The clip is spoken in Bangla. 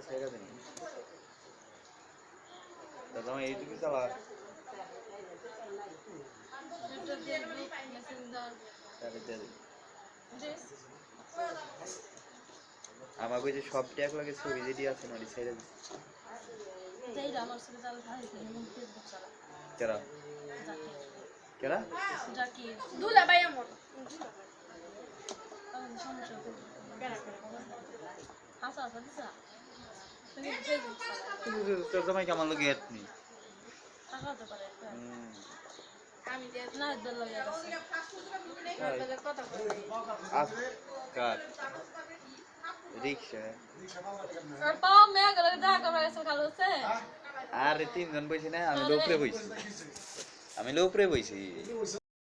ছেড়ে দেন। তা তোমার ইউটিউবে চালা। আমাকে যে সব ট্যাগ লাগে ছবি যেটি আছে না ছেড়ে দিন আমার কেরা? কেরা? দুলা ভাই আমার। জামাই কেমন লাগে এটনি টাকা হতে পারে হুম। আমি যে না দল লাগে তাই। কথা বলি আস কার রিক্সা। আর পাও মে গলে দেখা করা গেছে কালো হচ্ছে আরে তিনজন বইছি না আমি লোপরে বইছি। আমি লোপরে বইছি।